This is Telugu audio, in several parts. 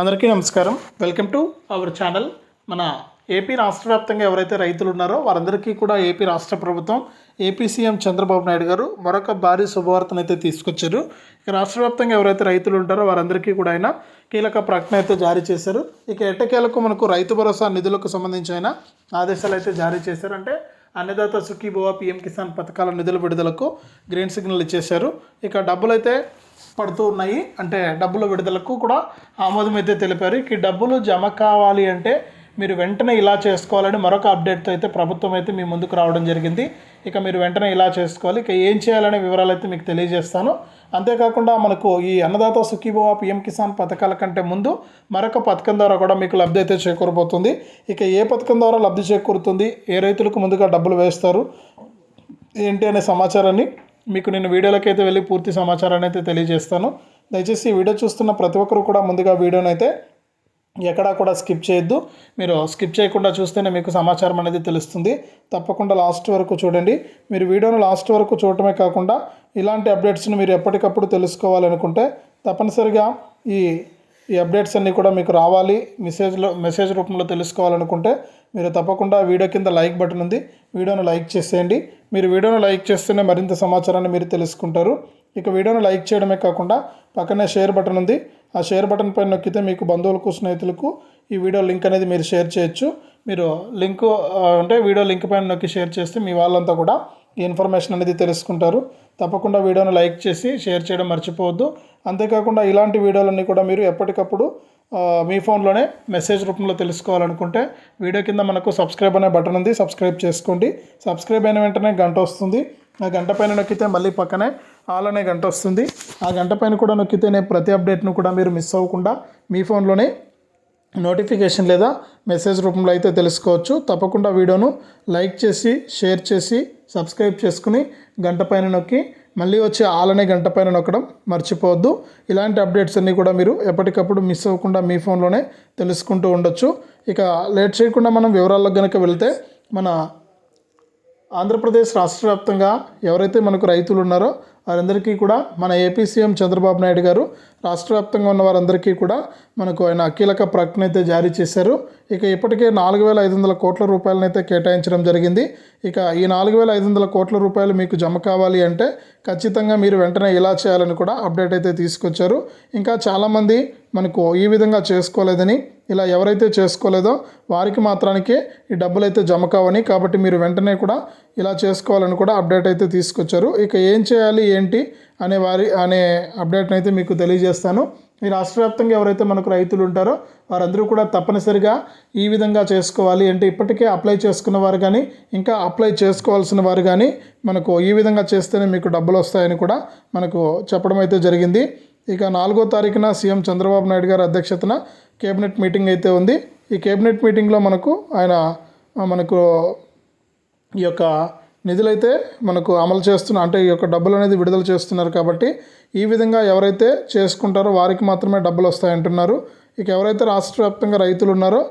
అందరికీ నమస్కారం. Welcome to our channel. మన ఏపీ రాష్ట్ర వ్యాప్తంగా ఎవరైతే రైతులు ఉన్నారో వారందరికీ కూడా ఏపీ రాష్ట్ర ప్రభుత్వం ఏపీ సీఎం చంద్రబాబు నాయుడు గారు మరొక భారీ శుభవార్తను అయితే తీసుకొచ్చారు. ఇక రాష్ట్ర వ్యాప్తంగా ఎవరైతే రైతులు ఉంటారో వారందరికీ కూడా ఆయన కీలక ప్రకటన అయితే జారీ చేశారు. ఇక ఎట్టకేలకు మనకు రైతు భరోసా నిధులకు సంబంధించి ఆయన ఆదేశాలు అయితే జారీ చేశారు. అంటే అన్నదాత సుఖీభవ పిఎం కిసాన్ పథకాల నిధుల విడుదలకు గ్రీన్ సిగ్నల్ ఇచ్చేశారు. ఇక డబ్బులు అయితే పడుతూ ఉన్నాయి. అంటే డబ్బుల విడుదలకు కూడా ఆమోదం అయితే తెలిపారు ఈ డబ్బులు జమ కావాలి అంటే మీరు వెంటనే ఇలా చేసుకోవాలని మరొక అప్డేట్తో అయితే ప్రభుత్వం అయితే మీ ముందుకు రావడం జరిగింది. ఇక మీరు వెంటనే ఇలా చేసుకోవాలి. ఇక ఏం చేయాలనే వివరాలు అయితే మీకు తెలియజేస్తాను. అంతేకాకుండా మనకు ఈ అన్నదాత సుఖీభవ పిఎం కిసాన్ పథకాల కంటే ముందు మరొక పథకం ద్వారా కూడా మీకు లబ్ధి అయితే చేకూరబోతుంది. ఇక ఏ పథకం ద్వారా లబ్ధి చేకూరుతుంది? ఏ రైతులకు ముందుగా డబ్బులు వేస్తారు? ఏంటి అనే సమాచారాన్ని మీకు నేను వీడియోలోకి అయితే వెళ్ళి పూర్తి సమాచారాన్ని అయితే తెలియజేస్తాను. దయచేసి ఈ వీడియో చూస్తున్న ప్రతి ఒక్కరు కూడా ముందుగా వీడియోని అయితే ఎక్కడా కూడా స్కిప్ చేయొద్దు. మీరు స్కిప్ చేయకుండా చూస్తేనే మీకు సమాచారం అనేది తెలుస్తుంది. తప్పకుండా లాస్ట్ వరకు చూడండి. మీరు వీడియోను లాస్ట్ వరకు చూడటమే కాకుండా ఇలాంటి అప్డేట్స్ని మీరు ఎప్పటికప్పుడు తెలుసుకోవాలనుకుంటే తప్పనిసరిగా ఈ ఈ అప్డేట్స్ అన్నీ కూడా మీకు రావాలి. మెసేజ్లో మెసేజ్ రూపంలో తెలుసుకోవాలనుకుంటే మీరు తప్పకుండా వీడియో కింద లైక్ బటన్ ఉంది. వీడియోను లైక్ చేసేయండి. మీరు వీడియోను లైక్ చేస్తేనే మరింత సమాచారాన్ని మీరు తెలుసుకుంటారు. ఇక వీడియోను లైక్ చేయడమే కాకుండా పక్కనే షేర్ బటన్ ఉంది. ఆ షేర్ బటన్ పైన నొక్కితే మీకు బంధువులకు స్నేహితులకు ఈ వీడియో లింక్ అనేది మీరు షేర్ చేయొచ్చు. మీరు లింక్ అంటే వీడియో లింక్ పైన నొక్కి షేర్ చేస్తే మీ వాళ్ళంతా కూడా ఈ ఇన్ఫర్మేషన్ అనేది తెలుసుకుంటారు. తప్పకుండా వీడియోను లైక్ చేసి షేర్ చేయడం మర్చిపోవద్దు. అంతేకాకుండా ఇలాంటి వీడియోలన్నీ కూడా మీరు ఎప్పటికప్పుడు మీ ఫోన్లోనే మెసేజ్ రూపంలో తెలుసుకోవాలనుకుంటే వీడియో కింద మనకు సబ్స్క్రైబ్ అనే బటన్ ఉంది సబ్స్క్రైబ్ చేసుకోండి. సబ్స్క్రైబ్ అయిన వెంటనే గంట వస్తుంది. ఆ గంట పైన నొక్కితే మళ్ళీ పక్కనే ఆల్ అనే గంట వస్తుంది. ఆ గంట పైన కూడా నొక్కితే నేను ప్రతి అప్డేట్ను కూడా మీరు మిస్ అవ్వకుండా మీ ఫోన్లోనే నోటిఫికేషన్ లేదా మెసేజ్ రూపంలో అయితే తెలుసుకోవచ్చు. తప్పకుండా వీడియోను లైక్ చేసి షేర్ చేసి సబ్స్క్రైబ్ చేసుకుని గంట పైన నొక్కి మళ్ళీ వచ్చే ఆలనే గంట పైన నొక్కడం మర్చిపోవద్దు. ఇలాంటి అప్డేట్స్ అన్నీ కూడా మీరు ఎప్పటికప్పుడు మిస్ అవ్వకుండా మీ ఫోన్లోనే తెలుసుకుంటూ ఉండొచ్చు. ఇక లేట్ చేయకుండా మనం వివరాల్లోకి కనుక వెళ్తే మన ఆంధ్రప్రదేశ్ రాష్ట్ర వ్యాప్తంగా ఎవరైతే మనకు రైతులు ఉన్నారో వారందరికీ కూడా మన ఏపీ సీఎం చంద్రబాబు నాయుడు గారు రాష్ట్ర వ్యాప్తంగా ఉన్న వారందరికీ కూడా మనకు ఆయన కీలక ప్రకటన అయితే జారీ చేశారు. ఇక ఇప్పటికే నాలుగు వేల ఐదు వందల కోట్ల రూపాయలను అయితే కేటాయించడం జరిగింది. ఇక ఈ నాలుగు వేల ఐదు వందల కోట్ల రూపాయలు మీకు జమ కావాలి అంటే ఖచ్చితంగా మీరు వెంటనే ఇలా చేయాలని కూడా అప్డేట్ అయితే తీసుకొచ్చారు. ఇంకా చాలామంది మనకు ఈ విధంగా చేసుకోలేదని ఇలా ఎవరైతే చేసుకోలేదో వారికి మాత్రానికే ఈ డబ్బులు అయితే జమ కావని కాబట్టి మీరు వెంటనే కూడా ఇలా చేసుకోవాలని కూడా అప్డేట్ అయితే తీసుకొచ్చారు. ఇక ఏం చేయాలి ఏంటి అనే వారి అనే అప్డేట్ని అయితే మీకు తెలియజేస్తాను. ఈ రాష్ట్ర వ్యాప్తంగా ఎవరైతే మనకు రైతులు ఉంటారో వారందరూ కూడా తప్పనిసరిగా ఈ విధంగా చేసుకోవాలి. అంటే ఇప్పటికే అప్లై చేసుకున్న వారు కానీ ఇంకా అప్లై చేసుకోవాల్సిన వారు కానీ మనకు ఈ విధంగా చేస్తేనే మీకు డబ్బులు వస్తాయని కూడా మనకు చెప్పడం అయితే జరిగింది. ఇక నాలుగో తారీఖున సీఎం చంద్రబాబు నాయుడు గారి అధ్యక్షతన కేబినెట్ మీటింగ్ అయితే ఉంది. ఈ కేబినెట్ మీటింగ్లో మనకు ఆయన మనకు ఈ యొక్క నిధులైతే మనకు అమలు చేస్తున్న అంటే ఈ యొక్క డబ్బులు అనేది విడుదల చేస్తున్నారు కాబట్టి ఈ విధంగా ఎవరైతే చేసుకుంటారో వారికి మాత్రమే డబ్బులు వస్తాయంటున్నారు. ఇక ఎవరైతే రాష్ట్ర వ్యాప్తంగా రైతులు ఉన్నారో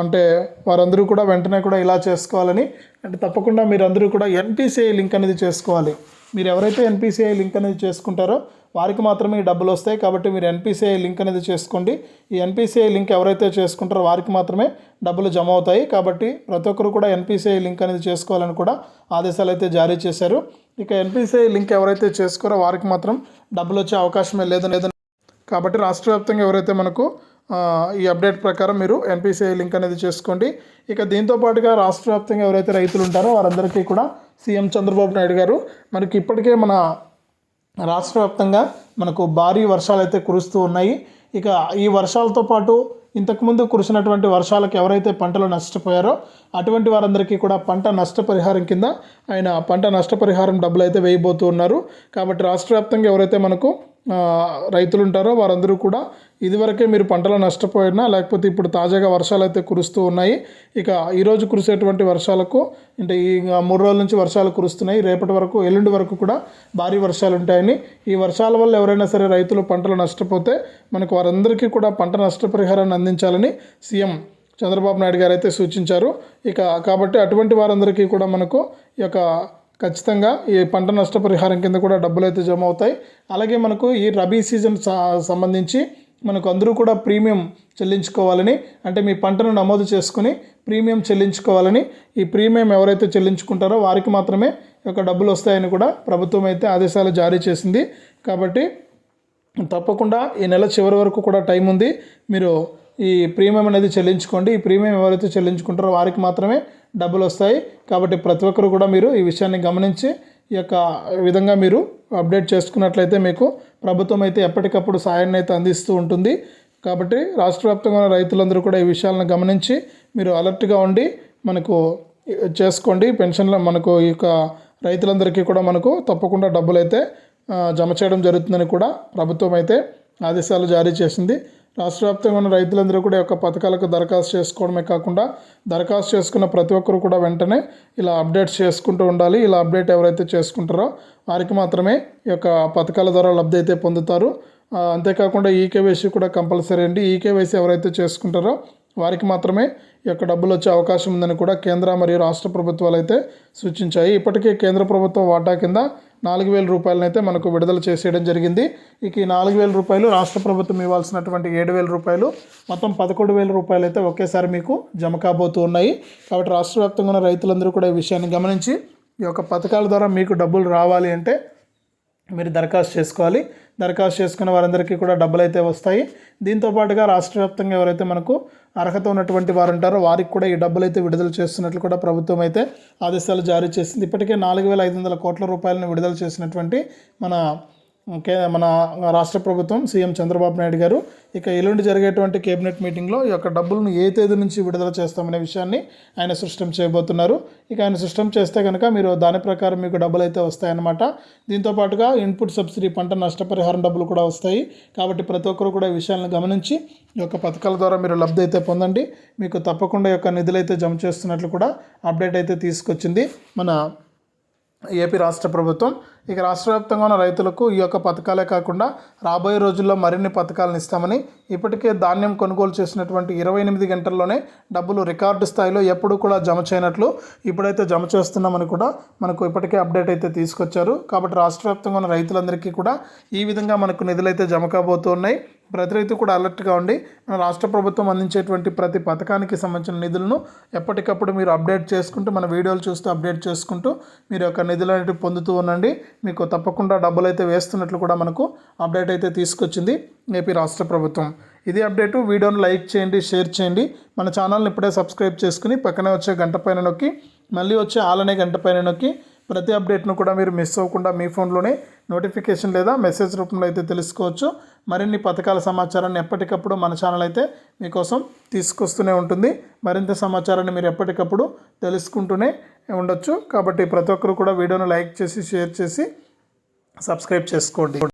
అంటే వారందరూ కూడా వెంటనే కూడా ఇలా చేసుకోవాలని అంటే తప్పకుండా మీరందరూ కూడా ఎన్పిసిఐ లింక్ అనేది చేసుకోవాలి. మీరు ఎవరైతే ఎన్పిసిఐ లింక్ అనేది చేసుకుంటారో వారికి మాత్రమే ఈ డబ్బులు వస్తాయి కాబట్టి మీరు ఎన్పిసిఐ లింక్ అనేది చేసుకోండి. ఈ ఎన్పిసిఐ లింక్ ఎవరైతే చేసుకుంటారో వారికి మాత్రమే డబ్బులు జమ అవుతాయి. కాబట్టి ప్రతి ఒక్కరు కూడా ఎన్పిసిఐ లింక్ అనేది చేసుకోవాలని కూడా ఆదేశాలు అయితే జారీ చేశారు. ఇక ఎన్పిసిఐ లింక్ ఎవరైతే చేసుకోరో వారికి మాత్రం డబ్బులు వచ్చే అవకాశమే లేదని కాబట్టి రాష్ట్ర వ్యాప్తంగా ఎవరైతే మనకు ఈ అప్డేట్ ప్రకారం మీరు ఎన్పిసిఐ లింక్ అనేది చేసుకోండి. ఇక దీంతో పాటుగా రాష్ట్ర వ్యాప్తంగా ఎవరైతే రైతులు ఉంటారో వారందరికీ కూడా సీఎం చంద్రబాబు నాయుడు గారు మనకి ఇప్పటికే మన రాష్ట్ర వ్యాప్తంగా మనకు భారీ వర్షాలు అయితే కురుస్తూ ఉన్నాయి. ఇక ఈ వర్షాలతో పాటు ఇంతకుముందు కురిసినటువంటి వర్షాలకు ఎవరైతే పంటలు నష్టపోయారో అటువంటి వారందరికీ కూడా పంట నష్టపరిహారం కింద ఆయన పంట నష్టపరిహారం డబ్బులు అయితే వేయబోతూ ఉన్నారు. కాబట్టి రాష్ట్ర వ్యాప్తంగా ఎవరైతే మనకు రైతులు ఉంటారో వారందరూ కూడా ఇదివరకే మీరు పంటలు నష్టపోయినా లేకపోతే ఇప్పుడు తాజాగా వర్షాలు అయితే కురుస్తూ ఉన్నాయి. ఇక ఈరోజు కురిసేటువంటి వర్షాలకు అంటే ఈ మూడు రోజుల నుంచి వర్షాలు కురుస్తున్నాయి. రేపటి వరకు ఎల్లుండి వరకు కూడా భారీ వర్షాలు ఉంటాయని ఈ వర్షాల వల్ల ఎవరైనా సరే రైతులు పంటలు నష్టపోతే మనకు వారందరికీ కూడా పంట నష్టపరిహారాన్ని అందించాలని సీఎం చంద్రబాబు నాయుడు గారు అయితే సూచించారు. ఇక కాబట్టి అటువంటి వారందరికీ కూడా మనకు ఈ యొక్క ఖచ్చితంగా ఈ పంట నష్టపరిహారం కింద కూడా డబ్బులు అయితే జమ అవుతాయి. అలాగే మనకు ఈ రబీ సీజన్ స- సంబంధించి మనకు అందరూ కూడా ప్రీమియం చెల్లించుకోవాలని అంటే మీ పంటను నమోదు చేసుకుని ప్రీమియం చెల్లించుకోవాలని ఈ ప్రీమియం ఎవరైతే చెల్లించుకుంటారో వారికి మాత్రమే యొక్క డబ్బులు వస్తాయని కూడా ప్రభుత్వం అయితే ఆదేశాలు జారీ చేసింది. కాబట్టి తప్పకుండా ఈ నెల చివరి వరకు కూడా టైం ఉంది. మీరు ఈ ప్రీమియం అనేది చెల్లించుకోండి. ఈ ప్రీమియం ఎవరైతే చెల్లించుకుంటారో వారికి మాత్రమే డబ్బులు వస్తాయి. కాబట్టి ప్రతి ఒక్కరు కూడా మీరు ఈ విషయాన్ని గమనించి ఈ యొక్క విధంగా మీరు అప్డేట్ చేసుకున్నట్లయితే మీకు ప్రభుత్వం అయితే ఎప్పటికప్పుడు సాయాన్ని అయితే అందిస్తూ ఉంటుంది. కాబట్టి రాష్ట్ర వ్యాప్తంగా ఉన్న రైతులందరూ కూడా ఈ విషయాలను గమనించి మీరు అలర్ట్గా ఉండి మనకు చేసుకోండి. పెన్షన్ల మనకు ఈ యొక్క రైతులందరికీ కూడా మనకు తప్పకుండా డబ్బులు అయితే జమ చేయడం జరుగుతుందని కూడా ప్రభుత్వం అయితే ఆదేశాలు జారీ చేసింది. రాష్ట్ర వ్యాప్తంగా ఉన్న రైతులందరూ కూడా యొక్క పథకాలకు దరఖాస్తు చేసుకోవడమే కాకుండా దరఖాస్తు చేసుకున్న ప్రతి ఒక్కరు కూడా వెంటనే ఇలా అప్డేట్స్ చేసుకుంటూ ఉండాలి. ఇలా అప్డేట్ ఎవరైతే చేసుకుంటారో వారికి మాత్రమే ఈ యొక్క పథకాల ద్వారా లబ్ధి అయితే పొందుతారు. అంతేకాకుండా ఈకేవైసీ కూడా కంపల్సరీ అండి. ఈకేవైసీ ఎవరైతే చేసుకుంటారో వారికి మాత్రమే ఈ యొక్క డబ్బులు వచ్చే అవకాశం ఉందని కూడా కేంద్ర మరియు రాష్ట్ర ప్రభుత్వాలు అయితే సూచించాయి. ఇప్పటికే కేంద్ర ప్రభుత్వం వాటా కింద నాలుగు వేల రూపాయలనైతే మనకు విడుదల చేసేయడం జరిగింది. ఇక ఈ నాలుగు వేల రూపాయలు రాష్ట్ర ప్రభుత్వం ఇవ్వాల్సినటువంటి ఏడు వేల రూపాయలు మొత్తం పదకొండు వేల రూపాయలు అయితే ఒకేసారి మీకు జమ కాబోతూ ఉన్నాయి. కాబట్టి రాష్ట్ర వ్యాప్తంగా ఉన్న రైతులందరూ కూడా ఈ విషయాన్ని గమనించి ఈ యొక్క పథకాల ద్వారా మీకు డబ్బులు రావాలి అంటే మీరు దరఖాస్తు చేసుకోవాలి. దరఖాస్తు చేసుకున్న వారందరికీ కూడా డబ్బులు అయితే వస్తాయి. దీంతో పాటుగా రాష్ట్ర వ్యాప్తంగా ఎవరైతే మనకు అర్హత ఉన్నటువంటి వారు ఉంటారో వారికి కూడా ఈ డబ్బులు అయితే విడుదల చేస్తున్నట్లు కూడా ప్రభుత్వం అయితే ఆదేశాలు జారీ చేసింది. ఇప్పటికే నాలుగు వేల ఐదు వందల కోట్ల రూపాయలను విడుదల చేసినటువంటి మన మన రాష్ట్ర ప్రభుత్వం సీఎం చంద్రబాబు నాయుడు గారు ఇక ఎల్లుండి జరిగేటువంటి కేబినెట్ మీటింగ్లో ఈ యొక్క డబ్బులను ఏ తేదీ నుంచి విడుదల చేస్తామనే విషయాన్ని ఆయన సృష్టం చేయబోతున్నారు. ఇక ఆయన సృష్టం చేస్తే కనుక మీరు దాని ప్రకారం మీకు డబ్బులు అయితే వస్తాయన్నమాట. దీంతో పాటుగా ఇన్పుట్ సబ్సిడీ పంట నష్టపరిహారం డబ్బులు కూడా వస్తాయి. కాబట్టి ప్రతి ఒక్కరు కూడా ఈ విషయాలను గమనించి ఈ యొక్క పథకాల ద్వారా మీరు లబ్ధి అయితే పొందండి. మీకు తప్పకుండా ఈ యొక్క నిధులు అయితే జమ చేస్తున్నట్లు కూడా అప్డేట్ అయితే తీసుకొచ్చింది మన ఏపీ రాష్ట్ర ప్రభుత్వం. ఇక రాష్ట్ర వ్యాప్తంగా ఉన్న రైతులకు ఈ యొక్క పథకాలే కాకుండా రాబోయే రోజుల్లో మరిన్ని పథకాలను ఇస్తామని ఇప్పటికే ధాన్యం కొనుగోలు చేసినటువంటి ఇరవై ఎనిమిది గంటల్లోనే డబ్బులు రికార్డు స్థాయిలో ఎప్పుడు కూడా జమ చేయనట్లు ఇప్పుడైతే జమ చేస్తున్నామని కూడా మనకు ఇప్పటికే అప్డేట్ అయితే తీసుకొచ్చారు. కాబట్టి రాష్ట్ర వ్యాప్తంగా ఉన్న రైతులందరికీ కూడా ఈ విధంగా మనకు నిధులైతే జమ కాబోతున్నాయి. ప్రతి రైతు కూడా అలర్ట్గా ఉండి మన రాష్ట్ర ప్రభుత్వం అందించేటువంటి ప్రతి పథకానికి సంబంధించిన నిధులను ఎప్పటికప్పుడు మీరు అప్డేట్ చేసుకుంటూ మన వీడియోలు చూస్తూ అప్డేట్ చేసుకుంటూ మీరు యొక్క నిధులు అనేవి పొందుతూ ఉండండి. మీకు తప్పకుండా డబ్బులు అయితే వేస్తున్నట్లు కూడా మనకు అప్డేట్ అయితే తీసుకొచ్చింది ఏపీ రాష్ట్ర ప్రభుత్వం. ఇది అప్డేటు. వీడియోను లైక్ చేయండి షేర్ చేయండి. మన ఛానల్ని ఇప్పుడే సబ్స్క్రైబ్ చేసుకుని పక్కనే వచ్చే గంట పైన నొక్కి మళ్ళీ వచ్చే ఆలనే గంట పైన నొక్కి ప్రతి అప్డేట్ను కూడా మీరు మిస్ అవ్వకుండా మీ ఫోన్లోనే నోటిఫికేషన్ లేదా మెసేజ్ రూపంలో అయితే తెలుసుకోవచ్చు. మరిన్ని పథకాల సమాచారాన్ని ఎప్పటికప్పుడు మన ఛానల్ అయితే మీకోసం తీసుకొస్తూనే ఉంటుంది. మరింత సమాచారాన్ని మీరు ఎప్పటికప్పుడు తెలుసుకుంటూనే ఉండొచ్చు. కాబట్టి ప్రతి ఒక్కరు కూడా వీడియోను లైక్ చేసి షేర్ చేసి సబ్స్క్రైబ్ చేసుకోండి.